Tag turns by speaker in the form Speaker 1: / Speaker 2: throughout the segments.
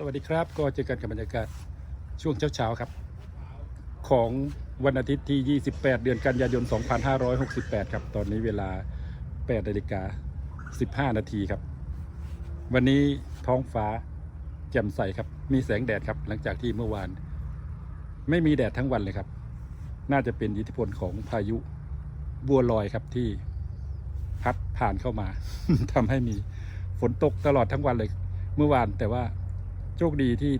Speaker 1: สวัสดีครับ ก็เจอกันกับบรรยากาศช่วงเช้าๆครับ ของวันอาทิตย์ที่ 28 เดือนกันยายน 2568 ครับ ตอนนี้เวลา8นาฬิกา15 นาทีครับ วันนี้ท้องฟ้าแจ่มใสครับ มีแสงแดดครับ หลังจากที่เมื่อวาน ไม่มีแดดทั้งวันเลยครับ น่าจะเป็นอิทธิพลของพายุบัวลอยครับที่พัดผ่านเข้ามา ทำให้มีฝนตกตลอดทั้งวันเลย เมื่อวานแต่ว่า โชคดีที่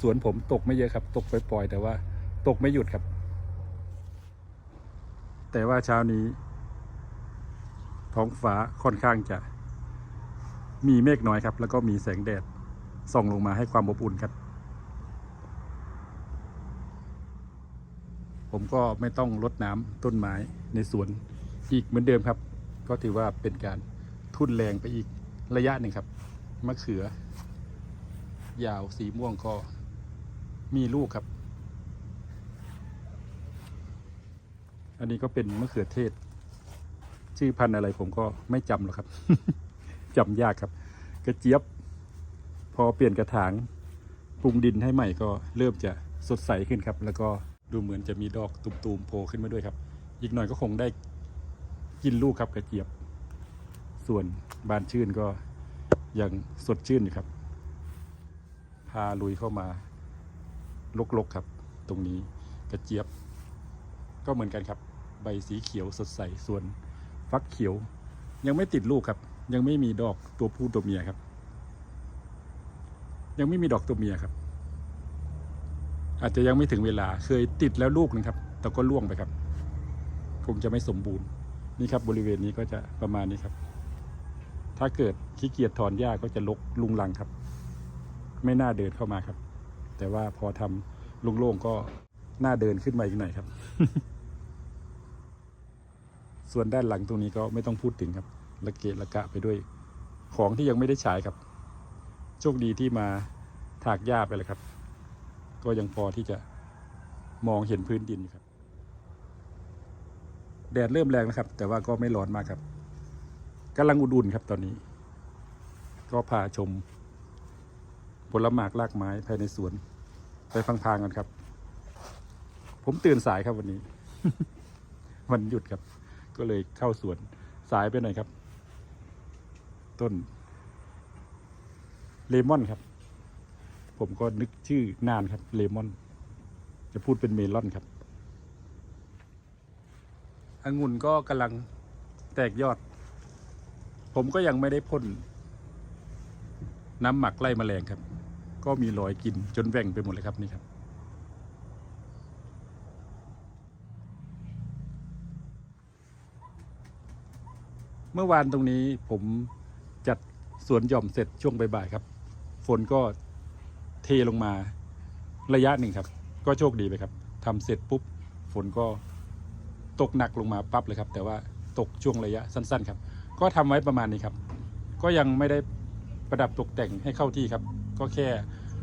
Speaker 1: สวนผมตกไม่เยอะครับ ตกปล่อยๆแต่ว่าตกไม่หยุดครับ แต่ว่าเช้านี้ ท้องฟ้าค่อนข้างจะมีเมฆน้อยครับ แล้วก็มีแสงแดดส่องลงมาให้ความอบอุ่นครับ ผมก็ไม่ต้องรดน้ำต้นไม้ในสวนอีกเหมือนเดิมครับ ก็ถือว่าเป็นการทุ่นแรงไปอีกระยะหนึ่งครับมะเขือ ยาวสีม่วงก็มีลูกครับ อันนี้ก็เป็นมะเขือเทศ ชื่อพันธุ์อะไรผมก็ไม่จำหรอกครับจำยากครับ กระเจี๊ยบ พอเปลี่ยนกระถางปรุงดินให้ใหม่ก็เริ่มจะสดใสขึ้นครับ แล้วก็ดูเหมือนจะมีดอกตุ่มๆโผล่ขึ้นมาด้วยครับ อีกหน่อยก็คงได้กินลูกครับกระเจี๊ยบ ส่วนบานชื่นก็ยังสดชื่นอยู่ครับาลุยเข้ามาลกๆครับ ตรงนี้กระเจี๊ยบ ก็เหมือนกันครับ ใบสีเขียวสดใสส่วนฟักเขียว ยังไม่ติดลูกครับ ยังไม่มีดอกตัวผู้ตัวเมียครับ ยังไม่มีดอกตัวเมียครับ อาจจะยังไม่ถึงเวลาเคยติดแล้วลูกหนึงครับ แต่ก็ล่วงไปครับ คงจะไม่สมบูรณ์นี่ครับบริเวณนี้ก็จะประมาณนี้ครับ ถ้าเกิดขี้เกียจถอนหญ้าก็จะลกลุงลังครับ ไม่น่าเดินเข้ามาครับ แต่ว่าพอทำโล่งๆก็น่าเดินขึ้นมาอีกหน่อยครับ ส่วนด้านหลังตรงนี้ก็ไม่ต้องพูดถึงครับละเกะละกะไปด้วย ของที่ยังไม่ได้ใช้ครับ โชคดีที่มาถากหญ้าไปเลยครับ ก็ยังพอที่จะมองเห็นพื้นดินครับ แดดเริ่มแรงนะครับ แต่ว่าก็ไม่ร้อนมากครับกำลังอุ่นๆครับตอนนี้ ก็พาชม ผลหมากรากไม้ภายในสวน ไปฟังพางกันครับ ผมตื่นสายครับวันนี้ วันหยุดครับ ก็เลยเข้าสวนสายไปหน่อยครับ ต้น เลมอนครับ ผมก็นึกชื่อนานครับ เลมอน จะพูดเป็นเมลอนครับองุ่นก็กำลังแตกยอด ผมก็ยังไม่ได้พ่นน้ำหมักไล่แมลงครับ ก็มีรอยกินจนแหว่งไปหมดเลยครับนี่ครับ เมื่อวานตรงนี้ผมจัดสวนหย่อมเสร็จช่วงบ่ายๆครับ ฝนก็เทลงมาระยะหนึ่งครับ ก็โชคดีไปครับทำเสร็จปุ๊บฝนก็ตกหนักลงมาปั๊บเลยครับ แต่ว่าตกช่วงระยะสั้น ๆ ครับ ก็ทำไว้ประมาณนี้ครับ ก็ยังไม่ได้ประดับตกแต่งให้เข้าที่ครับ ก็แค่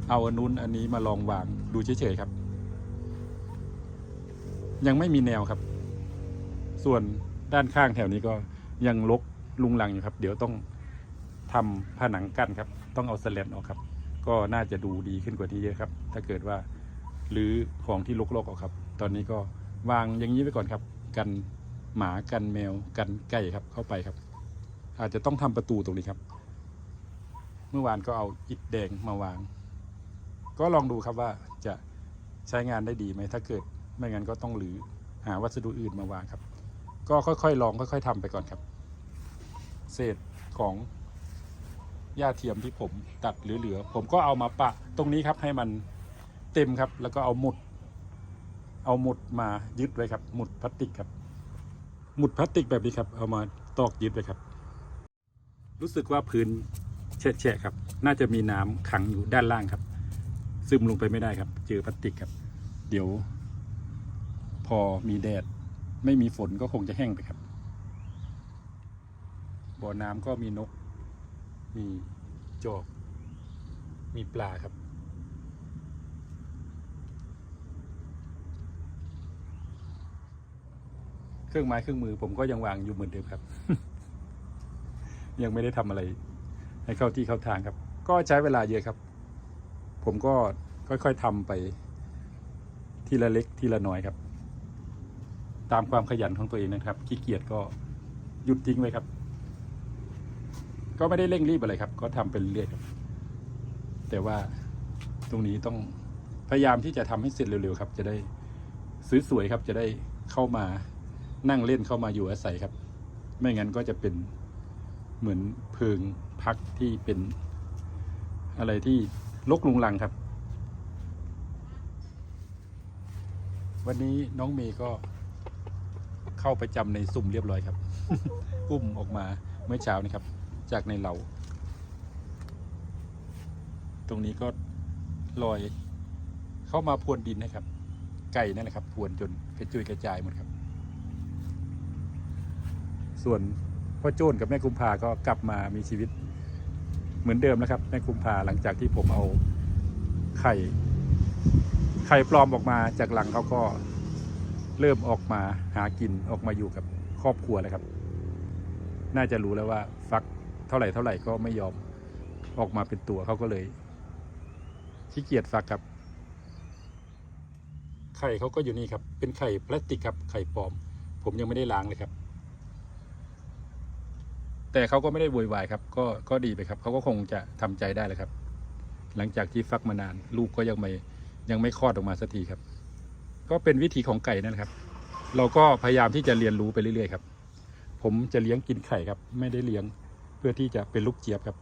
Speaker 1: เอาอันนู้นอันนี้มาลองวางดูเฉยๆครับ ยังไม่มีแนวครับ ส่วนด้านข้างแถวนี้ก็ยังลกลุงลังอยู่ครับ เดี๋ยวต้องทำผนังกั้นครับ ต้องเอาสแลนออกครับ ก็น่าจะดูดีขึ้นกว่านี้เยอะครับ ถ้าเกิดว่าหรือของที่ลกๆออกครับ ตอนนี้ก็วางอย่างนี้ไว้ก่อนครับ กันหมากันแมวกันไก่ครับเข้าไปครับ อาจจะต้องทำประตูตรงนี้ครับ เมื่อวานก็เอาอิฐแดงมาวาง ก็ลองดูครับว่าจะใช้งานได้ดีไหมถ้าเกิดไม่งั้นก็ต้องหรือหาวัสดุอื่นมาวางครับ ก็ค่อยๆลองค่อย ๆทำไปก่อนครับ เศษของหญ้าเทียมที่ผมตัดเหลือๆผมก็เอามาปะตรงนี้ครับให้มันเต็มครับ แล้วก็เอาหมุด เอาหมุดมายึดไว้ครับ หมุดพลาสติกครับ หมุดพลาสติกแบบนี้ครับ เอามาตอกยึดไว้ครับ รู้สึกว่าพื้น แฉะๆครับ น่าจะมีน้ำขังอยู่ด้านล่างครับ ซึมลงไปไม่ได้ครับ เจอพลาสติกครับ เดี๋ยว พอมีแดด ไม่มีฝนก็คงจะแห้งไปครับ บ่อน้ำก็มีนก มีจอก มีปลาครับเครื่องไม้เครื่องมือผมก็ยังวางอยู่เหมือนเดิมครับ ยังไม่ได้ทำอะไร ให้เข้าที่เข้าทางครับ ก็ใช้เวลาเยอะครับ ผมก็ค่อยๆทำไปทีละเล็กทีละน้อยครับ ตามความขยันของตัวเองนะครับขี้เกียจก็หยุดทิ้งไว้ครับ ก็ไม่ได้เร่งรีบอะไรครับ ก็ทำไปเรื่อยครับ แต่ว่าตรงนี้ต้องพยายามที่จะทำให้เสร็จเร็วๆครับ จะได้สวยๆครับจะได้เข้ามานั่งเล่นเข้ามาอยู่อาศัยครับ ไม่งั้นก็จะเป็นเหมือนเพิง พักที่เป็นอะไรที่ลกลุงลังครับ วันนี้น้องเมย์ก็เข้าประจำในสุ่มเรียบร้อยครับ อุ้มออกมาเมื่อเช้านี้ครับ จากในเหล่าตรงนี้ก็ลอยเข้ามาพรวนดินนะครับ ไก่นั่นแหละครับพรวนจนกระจุยกระจายหมดครับ ส่วนพ่อโจ้นกับแม่กุมภาก็กลับมามีชีวิต เหมือนเดิมแล้วครับแม่กุมภาหลังจากที่ผมเอาไข่ไข่ปลอมออกมาจากหลังเขาก็เริ่มออกมาหากินออกมาอยู่กับครอบครัวแล้วครับ น่าจะรู้แล้วว่าฟักเท่าไหร่เท่าไหร่ก็ไม่ยอมออกมาเป็นตัวเขาก็เลยขี้เกียจฟักครับ ไข่เขาก็อยู่นี่ครับ เป็นไข่พลาสติกครับไข่ปลอม ผมยังไม่ได้ล้างเลยครับ แต่เขาก็ไม่ได้โวยวายครับ ก็ก็ดีไปครับ เขาก็คงจะทำใจได้เลยครับ หลังจากที่ฟักมานาน ลูกก็ยังไม่ยังไม่คลอดออกมาสักทีครับ ก็เป็นวิธีของไก่นั่นแหละครับ เราก็พยายามที่จะเรียนรู้ไปเรื่อยๆครับ ผมจะเลี้ยงกินไข่ครับ ไม่ได้เลี้ยงเพื่อที่จะเป็นลูกเจี๊ยบครับ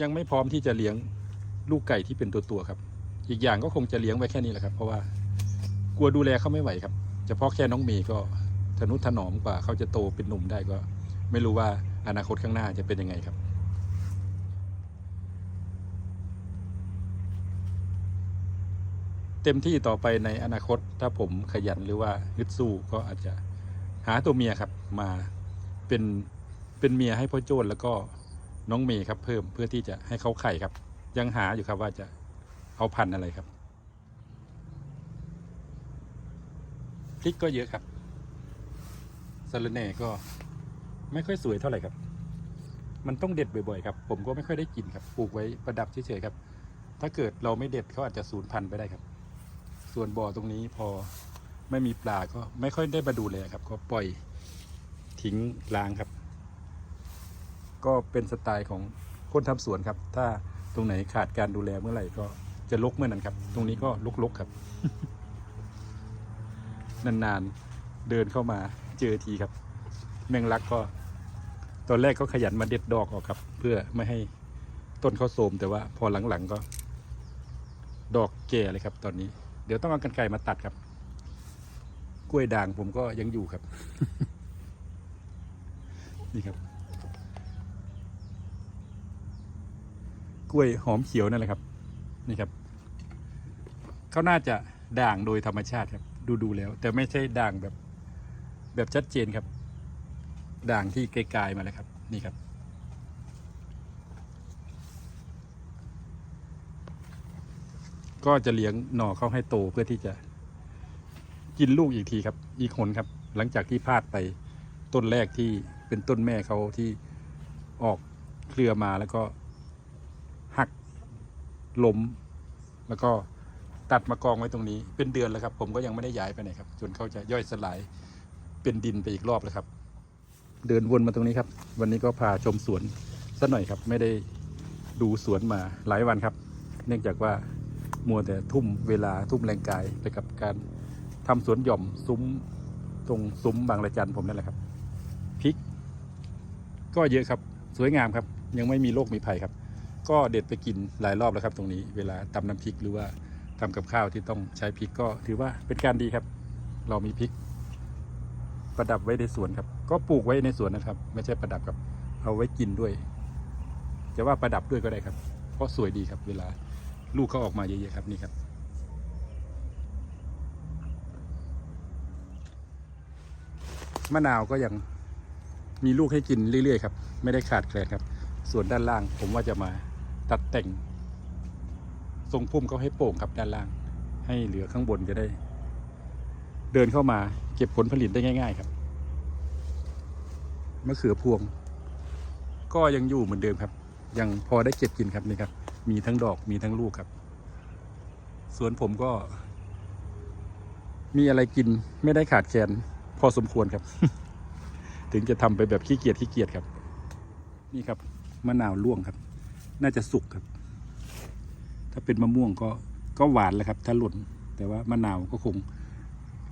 Speaker 1: ยังไม่พร้อมที่จะเลี้ยงลูกไก่ที่เป็นตัวๆครับ อีกอย่างก็คงจะเลี้ยงไว้แค่นี้แหละครับ เพราะว่ากลัวดูแลเขาไม่ไหวครับเฉพาะแค่น้องเมย์ก็ นุถนอมกว่าเขาจะโตเป็นหนุ่มได้ก็ ไม่รู้ว่าอนาคตข้างหน้าจะเป็นยังไงครับ เต็มที่ต่อไปในอนาคตถ้าผมขยันหรือว่าฮึดสู้ก็อาจจะหาตัวเมียครับมาเป็นเป็นเมียให้พ่อโจ้นแล้วก็น้องเมย์ครับเพิ่มเพื่อที่จะให้เขาไข่ครับ ยังหาอยู่ครับว่าจะเอาพันธุ์อะไรครับพริกก็เยอะครับ สะระแหน่ก็ไม่ค่อยสวยเท่าไหร่ครับ มันต้องเด็ดบ่อยๆครับ ผมก็ไม่ค่อยได้กินครับ ปลูกไว้ประดับเฉยๆครับ ถ้าเกิดเราไม่เด็ดเขาอาจจะสูญพันธุ์ไปได้ครับ ส่วนบ่อตรงนี้พอไม่มีปลาก็ไม่ค่อยได้มาดูแลยครับ ก็ปล่อยทิ้งล้างครับ ก็เป็นสไตล์ของคนทำสวนครับ ถ้าตรงไหนขาดการดูแลเมื่อไหร่ก็จะลกเมื่อนั้นครับ ตรงนี้ก็ลกๆครับ นานๆ เดินเข้ามา เจอทีครับ แมงลักก็ ตอนแรกก็ขยันมาเด็ดดอกออกครับ เพื่อไม่ให้ต้นเขาโทรมแต่ว่าพอหลังๆก็ ดอกแก่เลยครับ ตอนนี้ เดี๋ยวต้องเอากันไกรมาตัดครับ กล้วยด่างผมก็ยังอยู่ครับ นี่ครับ กล้วยหอมเขียวนั่นแหละครับ นี่ครับเขาน่าจะด่างโดยธรรมชาติครับ ดูดูๆแล้ว แต่ไม่ใช่ด่างแบบ แบบชัดเจนครับ ด่างที่ไกลๆมาเลยครับ นี่ครับ ก็จะเลี้ยงหน่อเขาให้โตเพื่อที่จะกินลูกอีกทีครับ อีกหนครับ หลังจากที่พลาดไปต้นแรกที่เป็นต้นแม่เขาที่ออกเครือมาแล้วก็หักล้มแล้วก็ตัดมากองไว้ตรงนี้เป็นเดือนแล้วครับ ผมก็ยังไม่ได้ย้ายไปไหนครับ จนเขาจะย่อยสลาย เป็นดินไปอีกรอบแล้วครับ เดินวนมาตรงนี้ครับ วันนี้ก็พาชมสวนสักหน่อยครับ ไม่ได้ดูสวนมาหลายวันครับ เนื่องจากว่ามัวแต่ทุ่มเวลาทุ่มแรงกายไปกับการทำสวนหย่อมซุ้มตรงซุ้มบางระจันผมนั่นแหละครับพริก ก็เยอะครับสวยงามครับ ยังไม่มีโรคมีภัยครับ ก็เด็ดไปกินหลายรอบแล้วครับตรงนี้ เวลาตำน้ำพริกหรือว่าทำกับข้าวที่ต้องใช้พริกก็ถือว่าเป็นการดีครับ เรามีพริก ประดับไว้ในสวนครับ ก็ปลูกไว้ในสวนนะครับ ไม่ใช่ประดับครับ เอาไว้กินด้วย จะว่าประดับด้วยก็ได้ครับ เพราะสวยดีครับ เวลาลูกเขาออกมาเยอะๆครับนี่ครับมะนาวก็ยังมีลูกให้กินเรื่อยๆครับ ไม่ได้ขาดแคลนครับ ส่วนด้านล่าง ผมว่าจะมาตัดแต่ง ทรงพุ่มเขาให้โป่งครับด้านล่าง ให้เหลือข้างบนจะได้ เดินเข้ามาเก็บผลผลิตได้ง่าย ๆ ครับมะเขือพวง ก็ยังอยู่เหมือนเดิมครับ ยังพอได้เก็บกินครับนี่ครับ มีทั้งดอกมีทั้งลูกครับ สวนผมก็ มีอะไรกินไม่ได้ขาดแคลนพอสมควรครับ ถึงจะทำไปแบบขี้เกียจขี้เกียจครับ นี่ครับมะนาวร่วงครับ น่าจะสุกครับ ถ้าเป็นมะม่วงก็ก็หวานแหละครับ ถ้าหล่นแต่ว่ามะนาวก็คง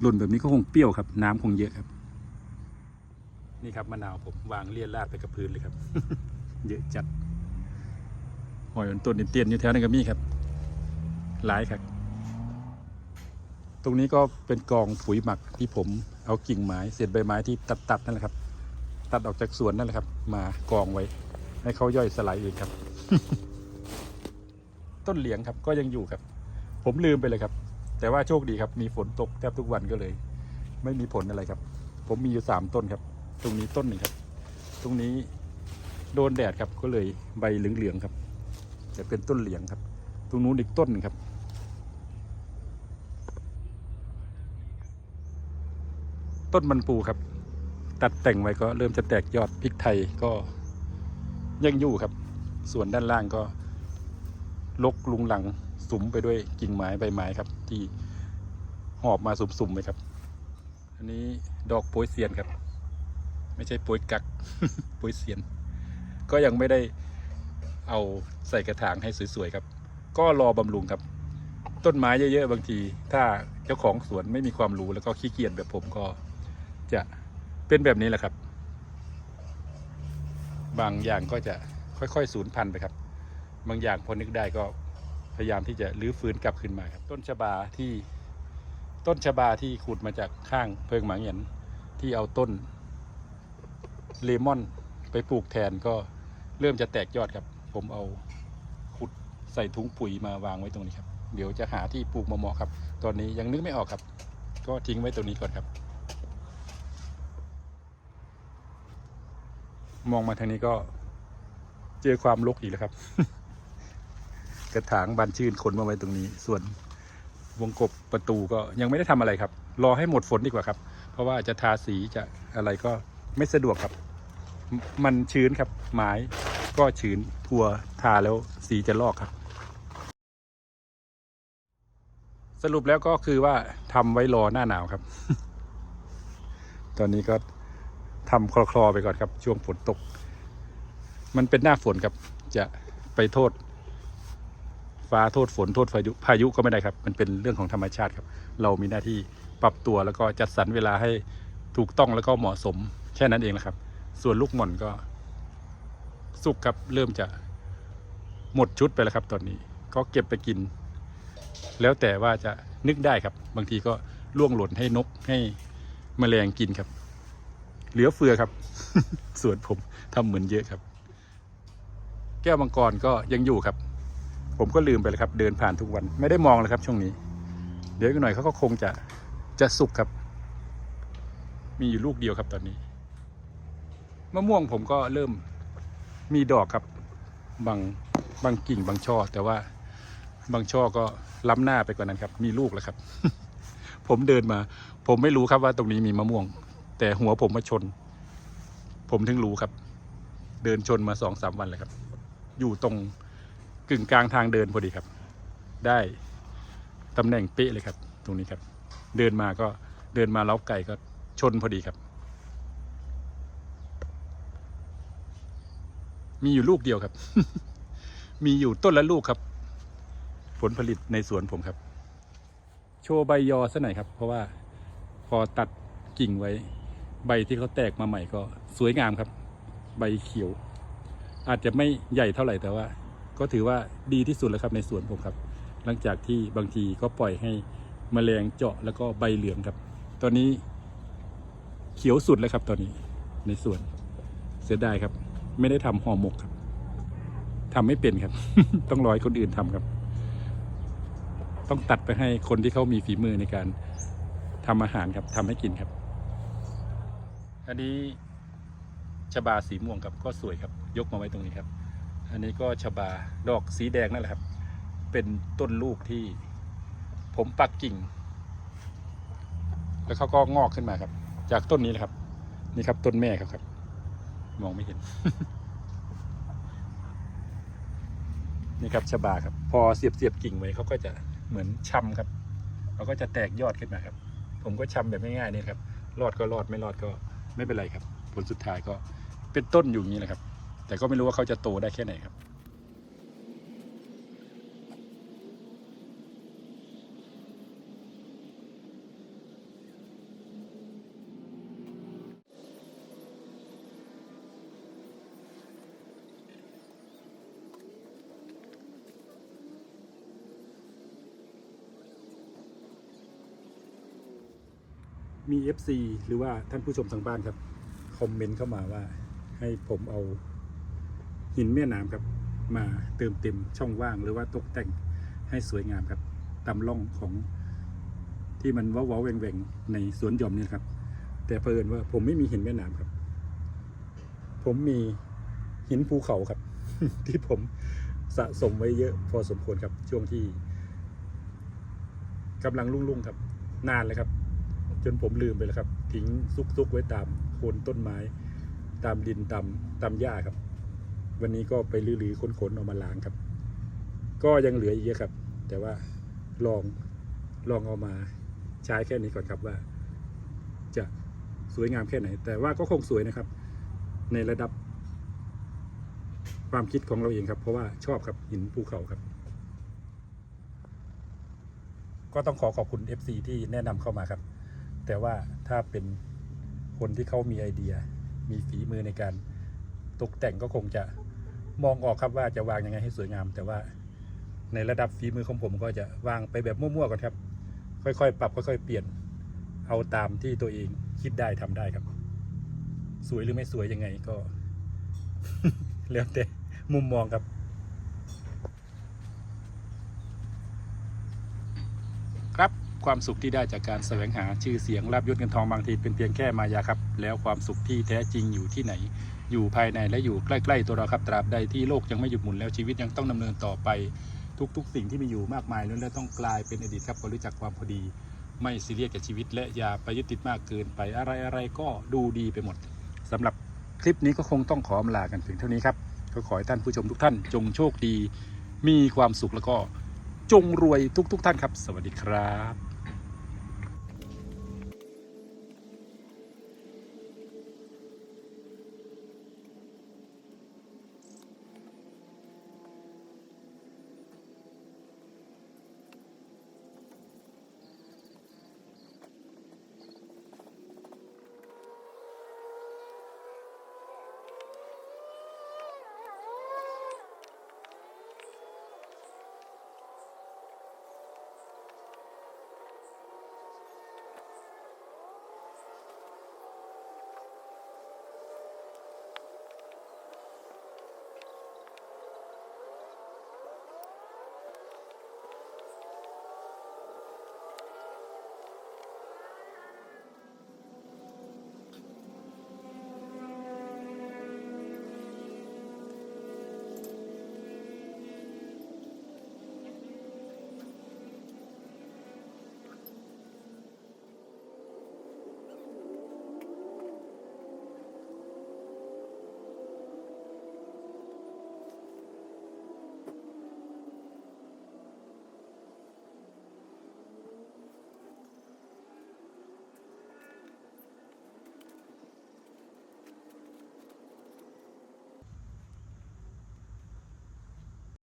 Speaker 1: หล่นแบบนี้ก็คงเปรี้ยวครับ น้ำคงเยอะครับ นี่ครับมะนาวผมวางเลี่ยราดไปกับพื้นเลยครับ เยอะจัดหอยต้นเตียนๆอยู่แถวนั้นก็มีครับ หลายครับตรงนี้ก็เป็นกองปุ๋ยหมักที่ผมเอากิ่งไม้เศษใบไม้ที่ตัดๆนั่นแหละครับ ตัดออกจากสวนนั่นแหละครับ มากองไว้ ให้เขาย่อยสลายเองครับ ต้นเหลียงครับก็ยังอยู่ครับ ผมลืมไปเลยครับ แต่ว่าโชคดีครับมีฝนตกแทบทุกวันก็เลย ไม่มีผลอะไรครับ ผมมีอยู่สามต้นครับ ตรงนี้ต้นหนึ่งครับ ตรงนี้โดนแดดครับก็เลยใบเหลืองๆครับ จะเป็นต้นเหลียงครับ ตรงนู้นอีกต้นหนึ่งครับ ต้นมันปูครับ ตัดแต่งไว้ก็เริ่มจะแตกยอดพริกไทยก็ยังอยู่ครับ ส่วนด้านล่างก็ลกลุงหลัง สุมไปด้วยกิ่งไม้ใบไม้ครับ ที่หอบมาสุ่มๆไปครับ อันนี้ดอกโปยเซียนครับ ไม่ใช่โปยกักโปยเซียน ก็ยังไม่ได้เอาใส่กระถางให้สวยๆครับ ก็รอบำรุงครับ ต้นไม้เยอะๆบางที ถ้าเจ้าของสวนไม่มีความรู้แล้วก็ขี้เกียจแบบผมก็จะเป็นแบบนี้แหละครับ บางอย่างก็จะค่อยๆสูญพันธุ์ไปครับ บางอย่างพอนึกได้ก็ พยายามที่จะรื้อฟื้นกลับขึ้นมาครับต้นชะบาที่ต้นชะบาที่ขุดมาจากข้างเพิงหมาเหงียนที่เอาต้นเลมอนไปปลูกแทนก็เริ่มจะแตกยอดครับ ผมเอาขุดใส่ถุงปุ๋ยมาวางไว้ตรงนี้ครับ เดี๋ยวจะหาที่ปลูกมาเหมาะครับ ตอนนี้ยังนึกไม่ออกครับ ก็ทิ้งไว้ตรงนี้ก่อนครับ มองมาทางนี้ก็เจอความรกอีกแล้วครับ กระถางบานชื่นขนมาไว้ตรงนี้ ส่วนวงกบประตูก็ยังไม่ได้ทำอะไรครับ รอให้หมดฝนดีกว่าครับ เพราะว่าจะทาสีจะอะไรก็ไม่สะดวกครับ มันชื้นครับ ไม้ก็ชื้นกลัวทาแล้วสีจะลอกครับ สรุปแล้วก็คือว่าทำไว้รอหน้าหนาวครับ ตอนนี้ก็ทำคลอๆไปก่อนครับ ช่วงฝนตก มันเป็นหน้าฝนครับ จะไปโทษ ฟ้าโทษฝนโทษพายุพายุก็ไม่ได้ครับ มันเป็นเรื่องของธรรมชาติครับ เรามีหน้าที่ปรับตัวแล้วก็จัดสรรเวลาให้ถูกต้องแล้วก็เหมาะสมแค่นั้นเองนะครับ ส่วนลูกหม่อนก็สุกครับเริ่มจะหมดชุดไปแล้วครับ ตอนนี้ก็เก็บไปกิน แล้วแต่ว่าจะนึกได้ครับ บางทีก็ล่วงหล่นให้นกให้แมลงกินครับ เหลือเฟือครับ ส่วนผมทำเหมือนเยอะครับ แก้วมังกรก็ยังอยู่ครับ ผมก็ลืมไปเลยครับ เดินผ่านทุกวันไม่ได้มองเลยครับ ช่วงนี้ เดี๋ยวอีกหน่อยเขาก็คงจะจะสุกครับ มีอยู่ลูกเดียวครับตอนนี้มะม่วงผมก็เริ่มมีดอกครับบางบางกิ่งบางช่อ แต่ว่าบางช่อก็ล้ำหน้าไปกว่านั้นครับ มีลูกแล้วครับ ผมเดินมา ผมไม่รู้ครับว่าตรงนี้มีมะม่วง แต่หัวผมมาชน ผมถึงรู้ครับ เดินชนมาสองสามวันเลยครับ อยู่ตรง กึ่งกลางทางเดินพอดีครับ ได้ตำแหน่งเป๊ะเลยครับ ตรงนี้ครับ เดินมาก็เดินมาเล้าไก่ก็ชนพอดีครับ มีอยู่ลูกเดียวครับ มีอยู่ต้นละลูกครับ ผลผลิตในสวนผมครับ โชว์ใบยอซะหน่อยครับ เพราะว่าพอตัดกิ่งไว้ ใบที่เขาแตกมาใหม่ก็สวยงามครับ ใบเขียว อาจจะไม่ใหญ่เท่าไหร่แต่ว่า ก็ถือว่าดีที่สุดแล้วครับในสวนผมครับ หลังจากที่บางทีก็ปล่อยให้แมลงเจาะแล้วก็ใบเหลืองครับ ตอนนี้เขียวสุดแล้วครับตอนนี้ในสวน เสียดายครับ ไม่ได้ทำห่อหมกครับทำไม่เป็นครับ ต้องรอให้คนอื่นทำครับ ต้องตัดไปให้คนที่เขามีฝีมือในการทำอาหารครับทำให้กินครับ อันนี้ชบาสีม่วงครับก็สวยครับ ยกมาไว้ตรงนี้ครับ อันนี้ก็ชบาดอกสีแดงนั่นแหละครับ เป็นต้นลูกที่ผมปักกิ่ง แล้วเขาก็งอกขึ้นมาครับ จากต้นนี้แหละครับ นี่ครับต้นแม่ครับครับ มองไม่เห็น นี่ครับชบาครับ พอเสียบเสียบกิ่งไว้เขาก็จะเหมือนชำครับเขาก็จะแตกยอดขึ้นมาครับ ผมก็ชำแบบง่ายๆนี่ครับรอดก็รอดไม่รอดก็ไม่เป็นไรครับ ผลสุดท้ายก็เป็นต้นอยู่อย่างนี้แหละครับ แต่ก็ไม่รู้ว่าเขาจะโตได้แค่ไหนครับมี FC หรือว่าท่านผู้ชมทางบ้านครับ คอมเมนต์เข้ามาว่าให้ผมเอา หินแม่น้ำครับมาเติมเต็มช่องว่างหรือว่าตกแต่งให้สวยงามครับตามร่องของที่มันว้าๆแหว่งในสวนหย่อมเนี่ยครับ แต่เพิ่นว่าผมไม่มีหินแม่น้ำครับ ผมมีหินภูเขาครับ ที่ผมสะสมไว้เยอะพอสมควรครับช่วงที่กำลังรุ่งๆครับ นานเลยครับ จนผมลืมไปแล้วครับ ทิ้งซุกๆไว้ตามโคนต้นไม้ ตามดินตามตามหญ้าครับ วันนี้ก็ไปลื้อๆค้นๆเอามาล้างครับ ก็ยังเหลืออีกเยอะครับ แต่ว่าลองลองเอามาใช้แค่นี้ก่อนครับว่า จะสวยงามแค่ไหน แต่ว่าก็คงสวยนะครับ ในระดับ ความคิดของเราเองครับ เพราะว่าชอบครับหินภูเขาครับ ก็ต้องขอขอบคุณ FC ที่แนะนำเข้ามาครับ แต่ว่าถ้าเป็นคนที่เขามีไอเดีย มีฝีมือในการตกแต่งก็คงจะ มองออกครับว่าจะวางยังไงให้สวยงาม แต่ว่าในระดับฝีมือของผมก็จะวางไปแบบมั่วๆก่อนครับ ค่อยๆ ปรับค่อยๆ เปลี่ยน เอาตามที่ตัวเองคิดได้ทำได้ครับ สวยหรือไม่สวยยังไงก็ แล้วแต่มุมมองครับครับความสุขที่ได้จากการแสวงหาชื่อเสียงลาบยศเงินทองบางทีเป็นเพียงแค่มายาครับ แล้วความสุขที่แท้จริงอยู่ที่ไหน อยู่ภายในและอยู่ใกล้ ๆ ตัวเราครับตราบใดที่โลกยังไม่หยุดหมุนแล้วชีวิตยังต้องดำเนินต่อไปทุก ๆ สิ่งที่มีอยู่มากมายล้วนแล้วต้องกลายเป็นอดีตครับก็รู้จักความพอดี ไม่ซีเรียสกับชีวิต และอย่าไปยึดติดมากเกินไปอะไรๆก็ดูดีไปหมดสำหรับคลิปนี้ก็คงต้องขออำลากันเพียงเท่านี้ครับก็ขอให้ท่านผู้ชมทุกท่าน จงโชคดี มีความสุขแล้วก็จงรวยทุก ๆ ท่านครับ สวัสดีครับ